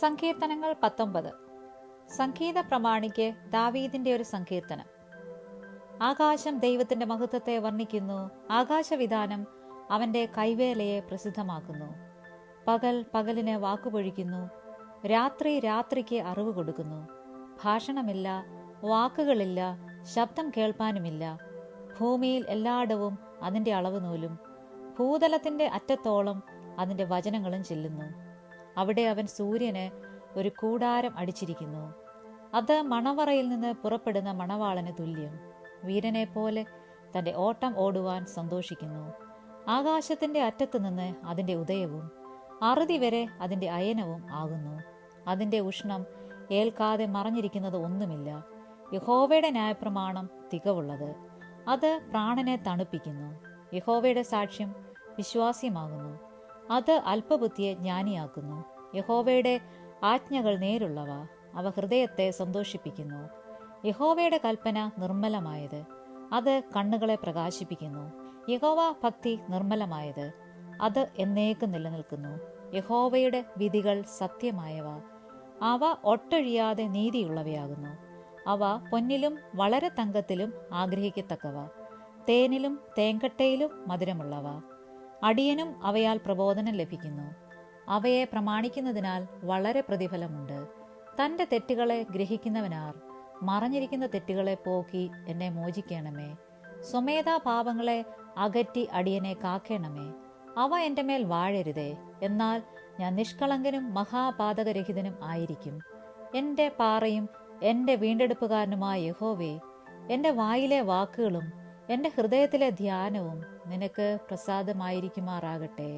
സങ്കീർത്തനങ്ങൾ പത്തൊമ്പത്. സംഗീത പ്രമാണിക്ക് ദാവീദിന്റെ ഒരു സങ്കീർത്തനം. ആകാശം ദൈവത്തിന്റെ മഹത്വത്തെ വർണിക്കുന്നു ആകാശവിധാനം അവന്റെ കൈവേലയെ പ്രസിദ്ധമാക്കുന്നു. പകൽ പകലിന് വാക്കുപൊഴിക്കുന്നു രാത്രി രാത്രിക്ക് അറിവ് കൊടുക്കുന്നു. ഭാഷണമില്ല വാക്കുകളില്ല ശബ്ദം കേൾപ്പാനുമില്ല. ഭൂമിയിൽ എല്ലായിടവും അതിന്റെ അളവ് നൂലും ഭൂതലത്തിന്റെ അറ്റത്തോളം അതിന്റെ വചനങ്ങളും ചെല്ലുന്നു. അവിടെ അവൻ സൂര്യന് ഒരു കൂടാരം അടിച്ചിരിക്കുന്നു. അത് മണവറയിൽ നിന്ന് പുറപ്പെടുന്ന മണവാളന് തുല്യം. വീരനെ പോലെ തന്റെ ഓട്ടം ഓടുവാൻ സന്തോഷിക്കുന്നു. ആകാശത്തിന്റെ അറ്റത്തു നിന്ന് അതിന്റെ ഉദയവും അറുതി വരെ അതിന്റെ അയനവും ആകുന്നു. അതിന്റെ ഉഷ്ണം ഏൽക്കാതെ മറഞ്ഞിരിക്കുന്നത് ഒന്നുമില്ല. യഹോവയുടെ ന്യായപ്രമാണം തികവുള്ളത്. അത് പ്രാണനെ തണുപ്പിക്കുന്നു. യഹോവയുടെ സാക്ഷ്യം വിശ്വാസ്യമാകുന്നു. അത് അല്പബുദ്ധിയെ ജ്ഞാനിയാക്കുന്നു. യഹോവയുടെ ആജ്ഞകൾ നേരുള്ളവ അവ ഹൃദയത്തെ സന്തോഷിപ്പിക്കുന്നു. യഹോവയുടെ കൽപ്പന നിർമ്മലമായത് അത് കണ്ണുകളെ പ്രകാശിപ്പിക്കുന്നു. യഹോവ ഭക്തി നിർമ്മലമായത് അത് എന്നേക്കും നിലനിൽക്കുന്നു. യഹോവയുടെ വിധികൾ സത്യമായവ അവ ഒട്ടൊഴിയാതെ നീതിയുള്ളവയാകുന്നു. അവ പൊന്നിലും വളരെ തങ്കത്തിലും ആഗ്രഹിക്കത്തക്കവ തേനിലും തേങ്കട്ടയിലും മധുരമുള്ളവ. അടിയനും അവയാൽ പ്രബോധനം ലഭിക്കുന്നു. അവയെ പ്രമാണിക്കുന്നതിനാൽ വളരെ പ്രതിഫലമുണ്ട്. തന്റെ തെറ്റുകളെ ഗ്രഹിക്കുന്നവനാർ മറഞ്ഞിരിക്കുന്ന തെറ്റുകളെ പോക്കി എന്നെ മോചിക്കണമേ. സ്വമേധാ പാപങ്ങളെ അകറ്റി അടിയനെ കാക്കണമേ. അവ എന്റെ മേൽ വാഴരുതേ. എന്നാൽ ഞാൻ നിഷ്കളങ്കനും മഹാപാതകരഹിതനും ആയിരിക്കും. എന്റെ പാറയും എന്റെ വീണ്ടെടുപ്പുകാരനുമായ യഹോവേ എന്റെ വായിലെ വാക്കുകളും എന്റെ ഹൃദയത്തിലെ ധ്യാനവും നിനക്ക് പ്രസാദമായിരിക്കുമാറാകട്ടെ.